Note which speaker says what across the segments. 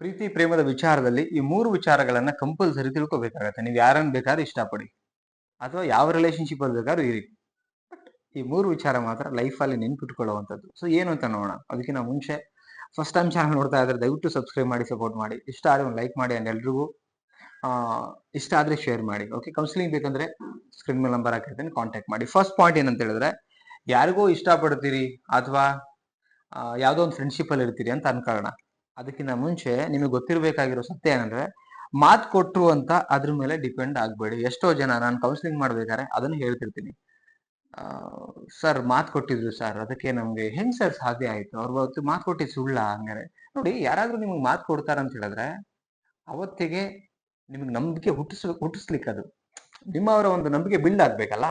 Speaker 1: ಪ್ರೀತಿ, ಪ್ರೇಮದ ವಿಚಾರದಲ್ಲಿ ಈ ಮೂರು ವಿಚಾರಗಳನ್ನ ಕಂಪಲ್ಸರಿ ತಿಳ್ಕೊಬೇಕಾಗತ್ತೆ. ನೀವು ಯಾರನ್ನ ಬೇಕಾದ್ರೂ ಇಷ್ಟಪಡಿ. ಅಥವಾ ಯಾವ ರಿಲೇಶನ್ಶಿಪ್ ಅಲ್ಲಿ ಬೇಕಾದ್ರೂ ಇರಿ. ಈ ಮೂರು ವಿಚಾರ ಮಾತ್ರ ಲೈಫ್ ಅಲ್ಲಿ ನೆನ್ಪಿಟ್ಕೊಳ್ಳುವಂಥದ್ದು. ಸೊ ಏನು ಅಂತ ನೋಡೋಣ. ಅದಕ್ಕಿಂತ ಮುಂಚೆ ಫಸ್ಟ್ ಟೈಮ್ ಚಾನಲ್ ನೋಡ್ತಾ ಇದ್ರೆ ದಯವಿಟ್ಟು ಸಬ್ಸ್ಕ್ರೈಬ್ ಮಾಡಿ ಸಪೋರ್ಟ್ ಮಾಡಿ. ಇಷ್ಟ ಆದ್ರೆ ಒಂದು ಲೈಕ್ ಮಾಡಿ ಅಂಡ್ ಎಲ್ರಿಗೂ ಇಷ್ಟ ಆದ್ರೆ ಶೇರ್ ಮಾಡಿ. ಓಕೆ ಕೌನ್ಸಿಲಿಂಗ್ ಬೇಕಂದ್ರೆ ಸ್ಕ್ರೀನ್ ಮೇಲೆ ನಂಬರ್ ಹಾಕಿರ್ತೀನಿ ಕಾಂಟ್ಯಾಕ್ಟ್ ಮಾಡಿ. ಫಸ್ಟ್ ಪಾಯಿಂಟ್ ಏನಂತ ಹೇಳಿದ್ರೆ, ಯಾರಿಗೋ ಇಷ್ಟಪಡ್ತೀರಿ ಅಥವಾ ಯಾವುದೋ ಒಂದು ಫ್ರೆಂಡ್ಶಿಪ್ ಅಲ್ಲಿ ಇರ್ತೀರಿ ಅಂತ ಅನ್ಕೊಳ್ಳೋಣ. ಅದಕ್ಕಿಂತ ಮುಂಚೆ ನಿಮಗೆ ಗೊತ್ತಿರಬೇಕಾಗಿರೋ ಸತ್ಯ ಏನಂದ್ರೆ, ಮಾತು ಕೊಟ್ರು ಅಂತ ಅದ್ರ ಮೇಲೆ ಡಿಪೆಂಡ್ ಆಗಬೇಡಿ. ಎಷ್ಟೋ ಜನ ನಾನು ಕೌನ್ಸಿಲಿಂಗ್ ಮಾಡ್ಬೇಕಾದ್ರೆ ಅದನ್ನ ಹೇಳ್ತಿರ್ತೀನಿ. ಸರ್, ಮಾತು ಕೊಟ್ಟಿದ್ರು ಸರ್, ಅದಕ್ಕೆ ನಮ್ಗೆ ಹೆಂಗ್ ಸರ್ ಸಾಧ್ಯ ಆಯ್ತು? ಅವ್ರ ಅವತ್ತು ಮಾತು ಕೊಟ್ಟಿದ್ದು ಸುಳ್ಳ ಹಂಗಾರೆ. ನೋಡಿ, ಯಾರಾದ್ರೂ ನಿಮ್ಗೆ ಮಾತು ಕೊಡ್ತಾರ ಅಂತ ಹೇಳಿದ್ರೆ, ಅವತ್ತಿಗೆ ನಿಮ್ಗೆ ನಂಬಿಕೆ ಹುಟ್ಟಿಸ್, ಹುಟ್ಟಿಸ್ಲಿಕ್ಕೆ ಅದು. ನಿಮ್ಮವರ ಒಂದು ನಂಬಿಕೆ ಬಿಲ್ಡ್ ಆಗ್ಬೇಕಲ್ಲ.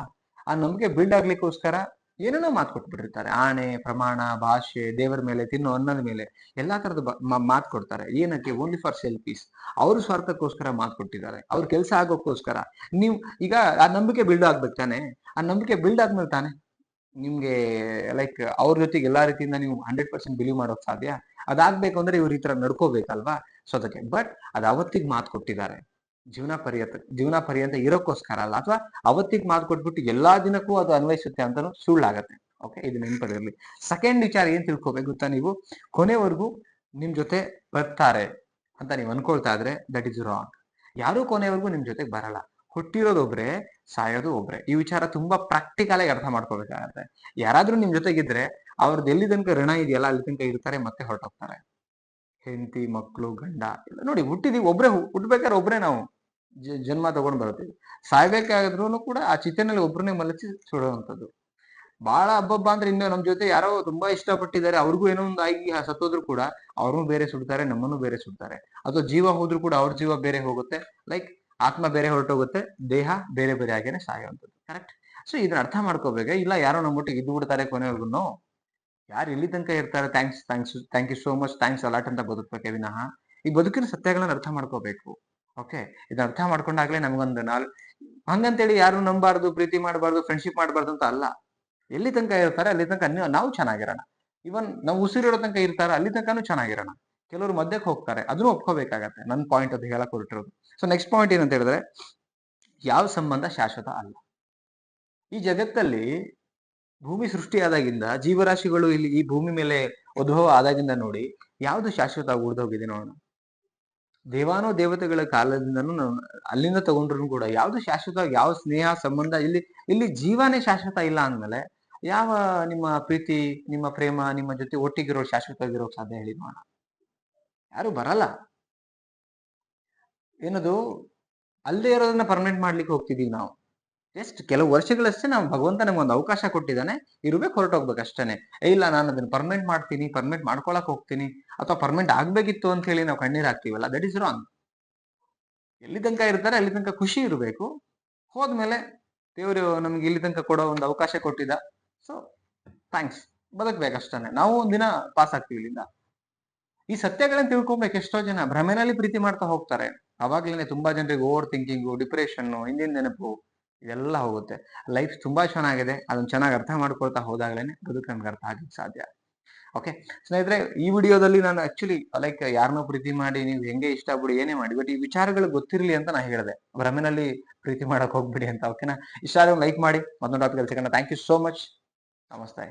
Speaker 1: ಆ ನಂಬಿಕೆ ಬಿಲ್ಡ್ ಆಗ್ಲಿಕ್ಕೋಸ್ಕರ ಏನೇನೋ ಮಾತು ಕೊಟ್ಬಿಟ್ಟಿರ್ತಾರೆ. ಆಣೆ, ಪ್ರಮಾಣ, ಭಾಷೆ, ದೇವರ ಮೇಲೆ ತಿನ್ನೋ ಅನ್ನದ ಮೇಲೆ ಎಲ್ಲಾ ತರದ ಮಾತು ಕೊಡ್ತಾರೆ. ಏನಕ್ಕೆ? ಓನ್ಲಿ ಫಾರ್ ಸೆಲ್ಫೀಸ್ ಅವ್ರ ಸ್ವಾರ್ಥಕ್ಕೋಸ್ಕರ ಮಾತು ಕೊಟ್ಟಿದ್ದಾರೆ. ಅವ್ರ ಕೆಲಸ ಆಗೋಕ್ಕೋಸ್ಕರ. ನೀವು, ಈಗ ಆ ನಂಬಿಕೆ ಬಿಲ್ಡ್ ಆಗ್ಬೇಕು ತಾನೆ? ಆ ನಂಬಿಕೆ ಬಿಲ್ಡ್ ಆದ್ಮೇಲೆ ತಾನೆ ನಿಮ್ಗೆ ಲೈಕ್ ಅವ್ರ ಜೊತೆಗೆ ಎಲ್ಲಾ ರೀತಿಯಿಂದ ನೀವು ಹಂಡ್ರೆಡ್ ಪರ್ಸೆಂಟ್ ಬಿಲೀವ್ ಮಾಡೋಕ್ ಸಾಧ್ಯ? ಅದಾಗ್ಬೇಕು ಅಂದ್ರೆ ಇವ್ರ ಈ ತರ ನಡ್ಕೋಬೇಕಲ್ವಾ? ಸೊ ಅದಕ್ಕೆ. ಬಟ್ ಅದ್ ಅವತ್ತಿಗೆ ಮಾತು ಕೊಟ್ಟಿದ್ದಾರೆ. ಜೀವನ ಪರ್ಯಂತ ಜೀವನ ಪರ್ಯಂತ ಇರೋಕ್ಕೋಸ್ಕರ ಅಲ್ಲ, ಅಥವಾ ಅವತ್ತಿಗೆ ಮಾತು ಕೊಟ್ಬಿಟ್ಟು ಎಲ್ಲಾ ದಿನಕ್ಕೂ ಅದು ಅನ್ವಯಿಸುತ್ತೆ ಅಂತಲೂ ಸುಳ್ಳಾಗತ್ತೆ. ಓಕೆ ಇದು ನೆನಪಡಿರಲಿ ಸೆಕೆಂಡ್ ವಿಚಾರ ಏನ್ ತಿಳ್ಕೊಬೇಕು ಗೊತ್ತಾ ನೀವು? ಕೊನೆವರೆಗೂ ನಿಮ್ ಜೊತೆ ಬರ್ತಾರೆ ಅಂತ ನೀವು ಅನ್ಕೊಳ್ತಾ ಇದ್ರೆ ದಟ್ ಇಸ್ ರಾಂಗ್ ಯಾರು ಕೊನೆವರೆಗೂ ನಿಮ್ ಜೊತೆಗೆ ಬರಲ್ಲ. ಹುಟ್ಟಿರೋದು ಒಬ್ರೆ ಸಾಯೋದು ಒಬ್ರೆ. ಈ ವಿಚಾರ ತುಂಬಾ ಪ್ರಾಕ್ಟಿಕಲ್ ಆಗಿ ಅರ್ಥ ಮಾಡ್ಕೋಬೇಕಾಗತ್ತೆ. ಯಾರಾದ್ರೂ ನಿಮ್ ಜೊತೆಗಿದ್ರೆ ಅವ್ರದ್ದು ಎಲ್ಲಿ ತನಕ ಋಣ ಇದೆಯಲ್ಲ, ಅಲ್ಲಿ ತನಕ ಇರ್ತಾರೆ, ಮತ್ತೆ ಹೊರಟೋಗ್ತಾರೆ. ಹೆಂಡತಿ ಮಕ್ಕಳು ಗಂಡ ನೋಡಿ ಹುಟ್ಟಿದೀವಿ, ಒಬ್ರೆ ಹುಟ್ಬೇಕಾದ್ರೆ ಒಬ್ರೆ ನಾವು. ಜನ್ಮ ತಗೊಂಡ್ ಬರ್ತೀವಿ ಸಾಯ್ಬೇಕಾದ್ರೂ ಕೂಡ ಆ ಚಿತೆನಲ್ಲಿ ಒಬ್ಬರನ್ನೇ ಮಲಚಿ ಸುಡುವಂಥದ್ದು. ಬಹಳ ಹಬ್ಬಬ್ಬ ಅಂದ್ರೆ ಇನ್ನು ನಮ್ಮ ಜೊತೆ ಯಾರೋ ತುಂಬಾ ಇಷ್ಟಪಟ್ಟಿದ್ದಾರೆ. ಅವ್ರಿಗೂ ಏನೋ ಒಂದು ಆಗಿ ಸತ್ತೋದ್ರು ಕೂಡ ಅವ್ರನ್ನೂ ಬೇರೆ ಸುಡ್ತಾರೆ, ನಮ್ಮನ್ನು ಬೇರೆ ಸುಡ್ತಾರೆ. ಅಥವಾ ಜೀವ ಹೋದ್ರು ಕೂಡ ಅವ್ರ ಜೀವ ಬೇರೆ ಹೋಗುತ್ತೆ. ಲೈಕ್ ಆತ್ಮ ಬೇರೆ ಹೊರಟೋಗುತ್ತೆ. ದೇಹ ಬೇರೆ ಬೇರೆ ಆಗೇನೆ ಸಾಯುವಂಥದ್ದು. ಕರೆಕ್ಟ್? ಸೊ ಇದನ್ನ ಅರ್ಥ ಮಾಡ್ಕೋಬೇಕು? ಇಲ್ಲ ಯಾರೋ ನಮ್ಮೊಟ್ಟಿಗೆ ಇದ್ದು ಬಿಡ್ತಾರೆ ಕೊನೆವರೆಗೂ ಯಾರು ಇಲ್ಲಿ ತನಕ ಇರ್ತಾರೆ? Thanks thanks, thank you so much. Thanks a lot ಅಂತ ಬದುಕ್ಬೇಕೆ ವಿನಃ. ಈ ಬದುಕಿನ ಸತ್ಯಗಳನ್ನ ಅರ್ಥ ಮಾಡ್ಕೋಬೇಕು. ಓಕೆ ಇದನ್ನ ಅರ್ಥ ಮಾಡ್ಕೊಂಡಾಗ್ಲೇ ನಮಗೊಂದು ನಾಲ್ ಹಂಗಂತೇಳಿ ಯಾರು ನಂಬಾರ್ದು, ಪ್ರೀತಿ ಮಾಡಬಾರ್ದು ಫ್ರೆಂಡ್ಶಿಪ್ ಮಾಡಬಾರ್ದು ಅಂತ ಅಲ್ಲ. ಎಲ್ಲಿ ತನಕ ಇರ್ತಾರೆ ಅಲ್ಲಿ ತನಕ ನಾವು ಚೆನ್ನಾಗಿರೋಣ. ಇವನ್ ನಾವು ಉಸಿರಿರೋ ತನಕ ಇರ್ತಾರೆ ಅಲ್ಲಿ ತನಕನೂ ಚೆನ್ನಾಗಿರೋಣ. ಕೆಲವರು ಮಧ್ಯಕ್ಕೆ ಹೋಗ್ತಾರೆ, ಅದನ್ನು ಒಪ್ಕೋಬೇಕಾಗತ್ತೆ ನನ್ನ ಪಾಯಿಂಟ್ ಅದು ಹೇಳಕ್ ಹೊರಟಿರೋದು. ಸೊ ನೆಕ್ಸ್ಟ್ ಪಾಯಿಂಟ್ ಏನಂತ ಹೇಳಿದ್ರೆ, ಯಾವ ಸಂಬಂಧ ಶಾಶ್ವತ ಅಲ್ಲ. ಈ ಜಗತ್ತಲ್ಲಿ ಭೂಮಿ ಸೃಷ್ಟಿಯಾದಾಗಿಂದ ಜೀವರಾಶಿಗಳು ಇಲ್ಲಿ ಈ ಭೂಮಿ ಮೇಲೆ ಉದ್ಭವ ಆದಾಗಿಂದ ನೋಡಿ, ಯಾವ್ದು ಶಾಶ್ವತ ಉಳಿದೋಗಿದೆ ನೋಡೋಣ. ದೇವಾನೋ ದೇವತೆಗಳ ಕಾಲದಿಂದನೂ ನಾನು ಅಲ್ಲಿಂದ ತಗೊಂಡ್ರು ಕೂಡ ಯಾವ್ದು ಶಾಶ್ವತ, ಯಾವ ಸ್ನೇಹ, ಸಂಬಂಧ, ಇಲ್ಲಿ ಇಲ್ಲಿ ಜೀವನೇ ಶಾಶ್ವತ ಇಲ್ಲ ಅಂದ್ಮೇಲೆ ಯಾವ ನಿಮ್ಮ ಪ್ರೀತಿ, ನಿಮ್ಮ ಪ್ರೇಮ, ನಿಮ್ಮ ಜೊತೆ ಒಟ್ಟಿಗಿರೋ ಶಾಶ್ವತವಾಗಿರೋ ಸಾಧ್ಯ ಹೇಳಿ ನೋಡೋಣ. ಯಾರು ಬರಲ್ಲ. ಏನದು? ಅಲ್ಲದೆ ಇರೋದನ್ನ ಪರ್ಮನೆಂಟ್ ಮಾಡ್ಲಿಕ್ಕೆ ಹೋಗ್ತಿದೀವಿ ನಾವು. ಜಸ್ಟ್ ಕೆಲವು ವರ್ಷಗಳಷ್ಟೇ ನಾವು ಭಗವಂತ ಒಂದು ಅವಕಾಶ ಕೊಟ್ಟಿದ್ದಾನೆ. ಇರ್ಬೇಕು ಹೊರಟೋಗ್ಬೇಕು ಅಷ್ಟೇನೆ ಏ, ಇಲ್ಲ, ನಾನು ಅದನ್ನ ಪರ್ಮನೆಂಟ್ ಮಾಡ್ತೀನಿ ಪರ್ಮನೆಂಟ್ ಮಾಡ್ಕೊಳಕ್ ಹೋಗ್ತೀನಿ. ಅಥವಾ ಪರ್ಮನೆಂಟ್ ಆಗ್ಬೇಕಿತ್ತು ಅಂತ ಹೇಳಿ ನಾವು ಕಣ್ಣೀರ್ ಹಾಕ್ತೀವಲ್ಲ? ದಟ್ ಇಸ್ ರಾಂಗ್ ಎಲ್ಲಿ ತನಕ ಇರ್ತಾರೆ, ಅಲ್ಲಿ ತನಕ ಖುಷಿ ಇರಬೇಕು. ಹೋದ್ಮೇಲೆ ದೇವರು ನಮ್ಗೆ ಇಲ್ಲಿ ತನಕ ಕೊಡೋ ಒಂದು ಅವಕಾಶ ಕೊಟ್ಟಿದ್ದ. ಸೊ ಥ್ಯಾಂಕ್ಸ್ ಬದುಕ್ಬೇಕಷ್ಟೇ ನಾವು ಒಂದಿನ ಪಾಸ್ ಆಗ್ತೀವಿ ಇಲ್ಲಿಂದ. ಈ ಸತ್ಯಗಳನ್ನ ತಿಳ್ಕೊಬೇಕು ಎಷ್ಟೋ ಜನ ಭ್ರಮೆನಲ್ಲಿ ಪ್ರೀತಿ ಮಾಡ್ತಾ ಹೋಗ್ತಾರೆ. ಅವಾಗ್ಲೇನೆ ತುಂಬಾ ಜನರಿಗೆ ಓವರ್ ಥಿಂಕಿಂಗು ಡಿಪ್ರೆಷನ್ ಹಿಂದಿನ ನೆನಪು. ಇದೆಲ್ಲ ಹೋಗುತ್ತೆ. ಲೈಫ್ ತುಂಬಾ ಚೆನ್ನಾಗಿದೆ. ಅದನ್ನ ಚೆನ್ನಾಗಿ ಅರ್ಥ ಮಾಡ್ಕೊಳ್ತಾ ಹೋದಾಗ್ಲೇನೆ ಬದುಕು ನಮ್ಗೆ ಅರ್ಥ ಆಗಕ್ಕೆ ಸಾಧ್ಯ. ಓಕೆ ಸ್ನೇಹಿತರೆ, ಈ ವಿಡಿಯೋದಲ್ಲಿ ನಾನು ಆಕ್ಚುಲಿ ಲೈಕ್ ಯಾರನ್ನೋ ಪ್ರೀತಿ ಮಾಡಿ, ನೀವು ಹೆಂಗೆ ಇಷ್ಟ ಬಿಡಿ ಏನೇ ಮಾಡಿ ಬಟ್ ಈ ವಿಚಾರಗಳು ಗೊತ್ತಿರಲಿ ಅಂತ ನಾ ಹೇಳಿದೆ. ಭ್ರಮೆನಲ್ಲಿ ಪ್ರೀತಿ ಮಾಡಕ್ ಹೋಗ್ಬಿಡಿ ಅಂತ ಓಕೆನಾ ಇಷ್ಟ ಆದ್ರೆ ಲೈಕ್ ಮಾಡಿ, ಮತ್ತೊಂದು ಟಾಪಿಕ್ ಸಿಗೋಣ. ಥ್ಯಾಂಕ್ ಯು ಸೋ ಮಚ್ ನಮಸ್ತೆ.